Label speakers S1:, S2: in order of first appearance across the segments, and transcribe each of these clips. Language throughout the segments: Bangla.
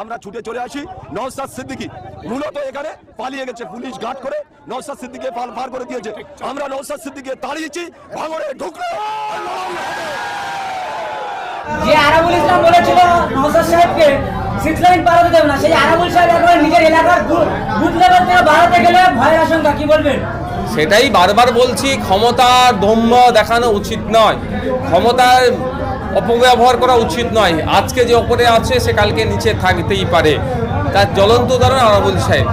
S1: আমরা ছুটে চলে আসি। নওসাদ সিদ্দিকি মূলত এখানে পালিয়ে গেছে পুলিশ গার্ড করে নওসাদ সিদ্দিকে পার পার করে দিয়েছে। আমরা নওসাদ সিদ্দিকে তাড়িয়েছি ভাঙড়ে ঢুকলো।
S2: যে আরাবুল ইসলাম বলেছিল নওসাদ সাহেবকে সিক্স লাইন পার হতে দেবে না সেই আরাবুল সাহেব একবার নিজের এলাকার বুথ লেভেল থেকে বাড়াতে গেলে ভয়ের আশঙ্কা কি বলবেন?
S3: সেটাই বারবার বলছি ক্ষমতার দম্ভ দেখানো উচিত নয়। ক্ষমতার অপব্যবহার করা উচিত নয়। আজকে যে ওপরে আছে সে কালকে নিচে থাকতেই পারে। তার জ্বলন্ত উদাহরণ আরাবুল সাহেব।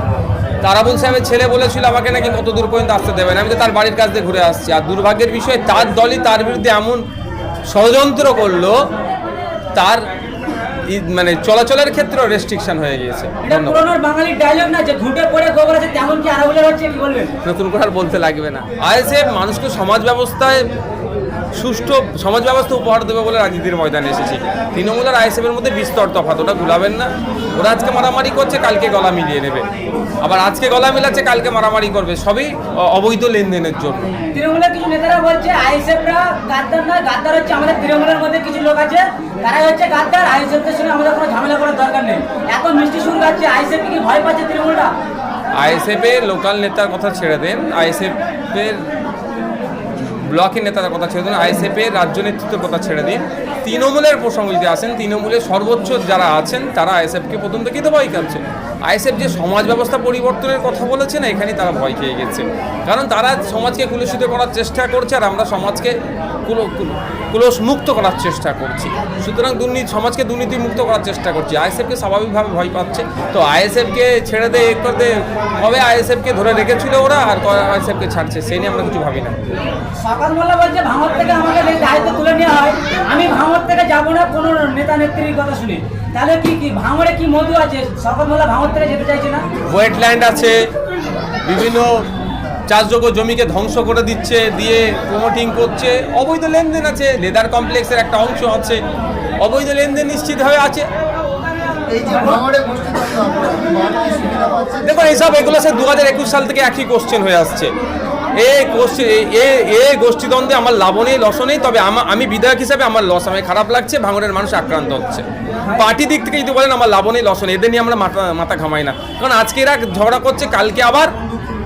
S3: তারাবুল সাহেবের ছেলে বলেছিল আমাকে নাকি কত দূর পর্যন্ত আসতে দেবেন আমি তো তার বাড়ির কাছ দিয়ে ঘুরে আসছি। আর দুর্ভাগ্যের বিষয়ে তার দলই তার বিরুদ্ধে এমন ষড়যন্ত্র করল তার মানে চলাচলের ক্ষেত্রেও রেস্ট্রিকশন হয়ে গিয়েছে।
S2: না
S3: নতুন করে আর বলতে লাগবে না। আইএসএফ মানুষকে সমাজ ব্যবস্থায় সুষ্ঠু সমাজ ব্যবস্থা উপহার দেবে বলে রাজনীতির ময়দানে এসেছে। তৃণমূল আর আইএসএফ এর মধ্যে বিস্তর তফাৎ ওটা গুলাবেন না। ওরা আজকে মারামারি করছে কালকে গলা মিলিয়ে নেবে। আবার আজকে গলা মিলাচ্ছে কালকে মারামারি করবে। সবই অবৈধ লেনদেনের জন্য।
S2: তৃণমূলের কিছু নেতারা বলছে আইএসএফরা গাদ্দার নয় গাদ্দার হচ্ছে আমাদের তৃণমূলের মধ্যে কিছু লোক আছে। তারা হচ্ছে গাদ্দার আইএসএফদের সঙ্গে আমাদের কোনো ঝামেলা করার দরকার নেই। এত মিষ্টি সুর গাচ্ছে আইএসএফ কি ভয় পাচ্ছে তৃণমূলটা
S3: আইএসএফ এর লোকাল নেতার কথা ছেড়ে দেন। আইএসএফ এর ব্লকের নেতার কথা ছেড়ে দিন আইএসএফ এর রাজ্য নেতৃত্বের কথা ছেড়ে দিন তৃণমূলের প্রসঙ্গ যদি আসেন তৃণমূলের সর্বোচ্চ যারা আছেন, তারা আইএসএফকে প্রথম থেকেই তো ভয় খাচ্ছে আইএসএফ যে সমাজ ব্যবস্থা পরিবর্তনের কথা বলেছে না, এখানেই তারা ভয় খেয়ে গেছে। কারণ তারা সমাজকে কুলুষিত করার চেষ্টা করছে আর আমরা সমাজকে কুলো কুলস মুক্ত করার চেষ্টা করছি। সুতরাং দুর্নীতি, সমাজকে দুর্নীতি মুক্ত করার চেষ্টা করছি। আইএসএফকে স্বাভাবিকভাবে ভয় পাচ্ছে। তো আইএসএফকে ছেড়ে দে এক করে দে, কবে আইএসএফকে ধরে রেখেছিল ওরা আর আইএসএফকে ছাড়ছে, সেই নিয়ে আমরা কিছু ভাবি না।
S2: সকাল মোল্লা বলছে, ভাঙর থেকে আমাকে দায়িত্ব তুলে নেওয়া হয়, আমি ভাঙর থেকে যাব না কোনো নেতা নেত্রীর কথা শুনি। তাহলে কি কি ভাঙরে কি মধু আছে? সকাল মোল্লা ভাঙর থেকে যেতে চাইছে না?
S3: ওয়েটল্যান্ড আছে বিভিন্ন চাষযোগ্য জমিকে ধ্বংস করে দিচ্ছে দিয়ে প্রমোটিং করছে। অবৈধ লেনদেন আছে লেদার কমপ্লেক্সের একটা অংশ আছে। অবৈধ লেনদেন নিশ্চিতভাবে আছে।
S4: এই যে ভাঙড়ে গোষ্ঠীতন্ত্র আপনারা কি সুবিধা পাচ্ছেন
S3: দেখুন এইসব এগুলো সে দু হাজার একুশ সাল থেকে একই কোশ্চেন হয়ে আসছে। এই কোশ্চেন এ এ গোষ্ঠীদ্বন্দ্বে আমার লাভও নেই, লসও নেই, তবে আমি বিধায়ক হিসাবে আমার লস আমার খারাপ লাগছে ভাঙড়ের মানুষ আক্রান্ত হচ্ছে। পার্টি দিক থেকে যদি বলেন আমার লাভও নেই, লসও নেই, এদের নিয়ে আমরা মাথা মাথা ঘামাই না। কারণ আজকে এরা ঝগড়া করছে, কালকে আবার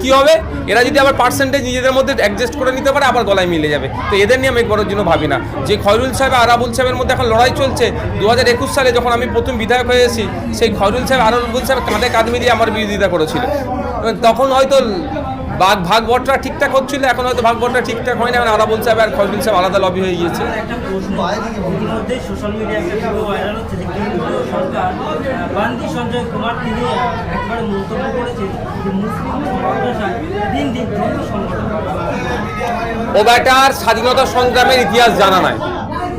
S3: কি হবে? এরা যদি আবার পার্সেন্টেজ নিজেদের মধ্যে অ্যাডজাস্ট করে নিতে পারে, আবার গলায় মিলে যাবে। তো এদের নিয়ে আমি একবারের জন্য ভাবি না। যে খয়রুল সাহেব আর আরাবুল সাহেবের মধ্যে এখন লড়াই চলছে দু একুশ সালে যখন আমি প্রথম বিধায়ক হয়েছি সেই খয়রুল সাহেব, আরাবুল সাহেব কাঁধে কাঁধ মিলিয়ে আমার বিরোধিতা করেছিল। তখন হয়তো বাঘ ভাগ বটরা ঠিকঠাক হচ্ছিল এখন হয়তো ভাগ বটরা ঠিকঠাক হয় না এখন আরাবুল সাহেব আর সাহেব আলাদা লবি হয়ে গিয়েছে। ও ব্যাটার স্বাধীনতা সংগ্রামের ইতিহাস জানা নাই।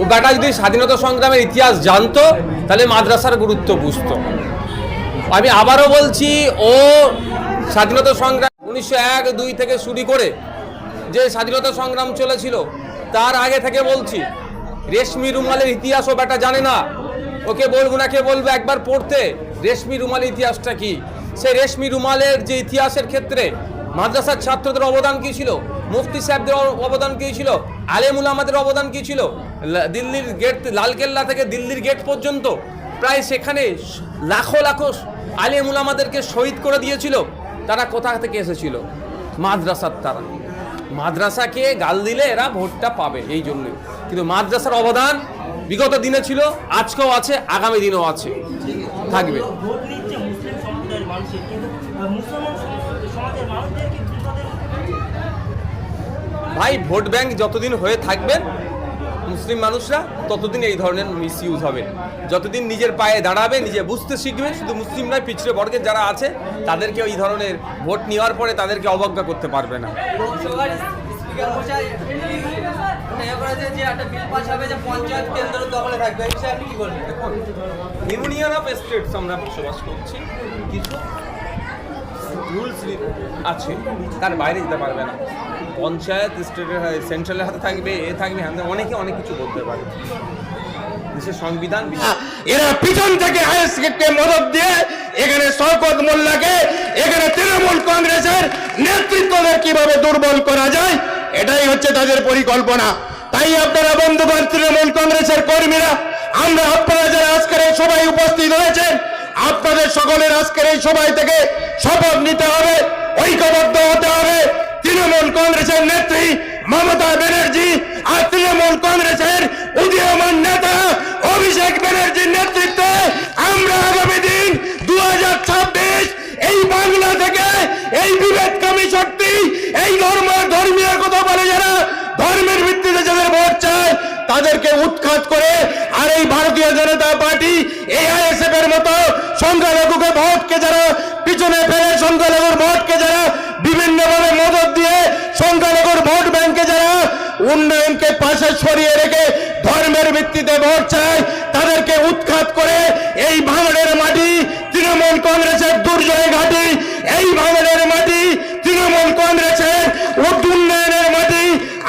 S3: ও ব্যাটা যদি স্বাধীনতা সংগ্রামের ইতিহাস জানতো তাহলে মাদ্রাসার গুরুত্ব বুঝতো। আমি আবারও বলছি ও স্বাধীনতা সংগ্রাম উনিশশো এক দুই থেকে শুরু করে যে স্বাধীনতা সংগ্রাম চলেছিল, তার আগে থেকে বলছি, রেশমি রুমালের ইতিহাসও ও ব্যাটা জানে না। ওকে বলব না, কে বলবে? একবার পড়তে, রেশমি রুমালের ইতিহাসটা কি? সে রেশমি রুমালের যে ইতিহাসের ক্ষেত্রে মাদ্রাসার ছাত্রদের অবদান কী ছিল? মুফতি সাহেবদের অবদান কী ছিল? আলেমুল আমাদের অবদান কী ছিল? দিল্লির গেট, লালকেল্লা থেকে দিল্লির গেট পর্যন্ত প্রায় সেখানে লাখো লাখো আলেমুল আমাদেরকে শহীদ করে দিয়েছিল। তারা কোথা থেকে এসেছিল? মাদ্রাসার তারা। মাদ্রাসাকে গাল দিলে এরা ভোটটা পাবে এই জন্যই কিন্তু মাদ্রাসার অবদান বিগত দিনে ছিল, আজকেও আছে, আগামী দিনেও আছে। থাকবে। ভাই, ভোট ব্যাংক যতদিন হয়ে থাকবেন মুসলিম মানুষরা ততদিন এই ধরনের মিস ইউজ হবে। যতদিন নিজের পায়ে দাঁড়াবে, নিজে বুঝতে শিখবে, শুধু মুসলিমরাই পিছড়ে বর্গের যারা আছে, তাদেরকে এই ধরনের ভোট নেওয়ার পরে তাদেরকে অবজ্ঞা করতে পারবে না। ইউনিয়ন অফ স্টেটস আমরা বসবাস করছি। কিছু রুলস আছে, তার বাইরে যেতে পারবে না। পঞ্চায়েত, স্টেটের সেন্ট্রালের হাতে থাকবে, এ থাকবে হ্যাঁ অনেকে অনেক কিছু বলতে পারে। দেশের সংবিধান
S1: এরা পিছন থেকে আইএসকে মদত দিয়ে এখানে শওকত মোল্লাকে, এখানে তৃণমূল কংগ্রেসের নেতৃত্বদের কীভাবে দুর্বল করা যায়, এটাই হচ্ছে তাদের পরিকল্পনা। তাই আপনারা বন্ধুগণ, তৃণমূল কংগ্রেসের কর্মীরা, আমরা আপনারা যারা আজকের সবাই উপস্থিত হয়েছেন আপনাদের সকলের আজকের এই সভায় থেকে শপথ নিতে হবে, ঐক্যবদ্ধ হতে হবে। তৃণমূল কংগ্রেসের নেত্রী মমতা ব্যানার্জি আর তৃণমূল কংগ্রেসের উদীয়মান নেতা অভিষেক ব্যানার্জির নেতৃত্বে আমরা আগামী দিন দু হাজার ছাব্বিশ এই বাংলা থেকে এই বিভেদকামী শক্তি, এই ধর্ম, ধর্মীয় কথা বলে যারা ধর্মের ভিত্তিতে যাদের ভোট চায়, তাদেরকে উৎখাত করে আর এই ভারতীয় জনতা পার্টি এআইএসএফ এর মতো সংখ্যালঘুকে ভোটকে যারা পিছনে ফেলে সংখ্যালঘুর ভোটকে যারা বিভিন্নভাবে মদত দিয়ে সংখ্যালঘুর ভোট ব্যাংকে যারা উন্নয়নকে পাশে সরিয়ে রেখে ধর্মের ভিত্তিতে ভোট চায়, তাদেরকে উৎখাত করে এই ভাঙড়ের মাটি তৃণমূল কংগ্রেসের দুর্জয় ঘাটি। এই ভাঙড়ের মাটি তৃণমূল কংগ্রেসের উন্নয়নের মাটি।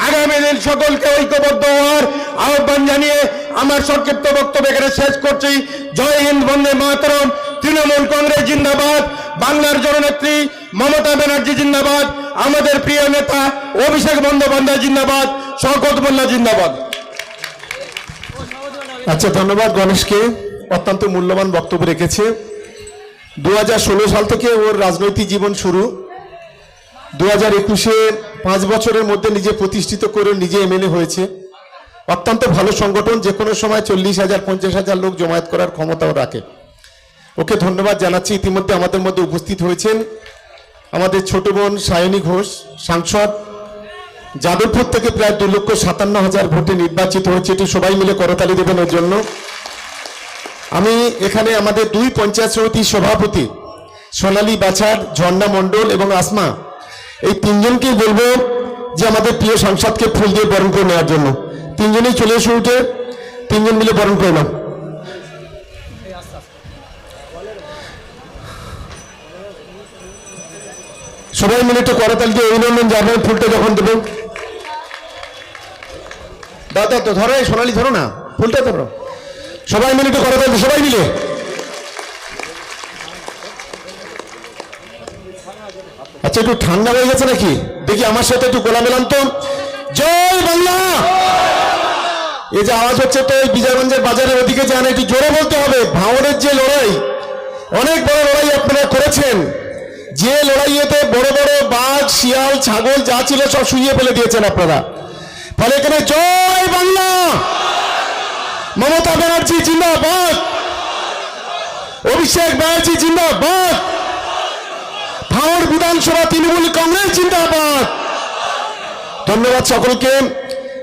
S1: আগামী দিন সকলকে ঐক্যবদ্ধ হওয়ার আহ্বান জানিয়ে আমার সংক্ষিপ্ত বক্তব্য এখানে শেষ করছি। জয় হিন্দ, বন্দে মাতরম। তৃণমূল কংগ্রেস জিন্দাবাদ। বাংলার জননেত্রী মমতা ব্যানার্জি জিন্দাবাদ। আমাদের প্রিয় নেতা অভিষেক বন্দ্যোপাধ্যায় জিন্দাবাদ, শওকত মোল্লা জিন্দাবাদ।
S5: আচ্ছা ধন্যবাদ গণেশকে। অত্যন্ত মূল্যবান বক্তব্য রেখেছে। দু হাজার ষোলো সাল থেকে ওর রাজনৈতিক জীবন শুরু। দু হাজার একুশে পাঁচ বছরের মধ্যে নিজে প্রতিষ্ঠিত করে নিজে এমএলএ হয়েছে। অত্যন্ত ভালো সংগঠন, যে কোনো সময় চল্লিশ হাজার, পঞ্চাশ হাজার লোক জমায়েত করার ক্ষমতাও রাখে। ওকে ধন্যবাদ জানাচ্ছি। ইতিমধ্যে আমাদের মধ্যে উপস্থিত হয়েছেন আমাদের ছোট বোন সায়নী ঘোষ, সাংসদ। যাদবপুর থেকে প্রায় দু লক্ষ সাতান্ন হাজার ভোটে নির্বাচিত হয়েছে, এটি সবাই মিলে করতালি দেবেন ওর জন্য। আমি এখানে আমাদের দুই পঞ্চায়েত সমিতির সভাপতি, সোনালী বাছার, ঝর্ণা মণ্ডল এবং আসমা, এই তিনজনকেই বলব যে আমাদের প্রিয় সাংসদকে ফুল দিয়ে বরণ করে নেওয়ার জন্য। তিনজনেই চলে এসে উঠে, তিনজন মিলে বরণ করে সবাই মিলে একটু করতাল দিয়ে অভিনন্দন জানাবেন ফুলটা যখন দাদা তো ধরো সোনালি ধরো না, ফুলটা ধরো। সবাই মিলে একটু দিয়ে সবাই মিলে। আচ্ছা একটু ঠান্ডা হয়ে গেছে নাকি? দেখি আমার সাথে একটু গোলা মেলাম তো। জয় বাংলা! এই যে আওয়াজ হচ্ছে তো, এই বিজয়গঞ্জের বাজারের ওদিকে যান একটু জোরে বলতে হবে। ভাঙড়ের যে লড়াই, অনেক বড় লড়াই আপনারা করেছেন। যে লড়াইয়েতে বড় বড় বাঘ, শিয়াল, ছাগল যা ছিল সব শুইয়ে ফেলে দিয়েছেন আপনারা। ফলে এখানে জয় বাংলা! মমতা ব্যানার্জি জিন্দাবাদ! অভিষেক ব্যানার্জি জিন্দাবাদ! ভাঙড় বিধানসভা তৃণমূল কংগ্রেস জিন্দাবাদ! ধন্যবাদ সকলকে।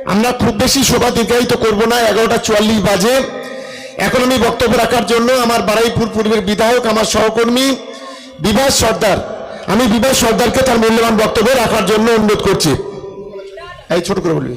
S5: আমরা খুব বেশি সভা দীর্ঘায়িত করব না, এগারোটা চুয়াল্লিশ বাজে। এখন আমি বক্তব্য রাখার জন্য আমার বারাইপুর পূর্বের বিধায়ক, আমার সহকর্মী বিভাস সর্দার। আমি বিভাস সর্দারকে তার মূল্যবান বক্তব্য রাখার জন্য অনুরোধ করছি। এই ছোট করে বলবি।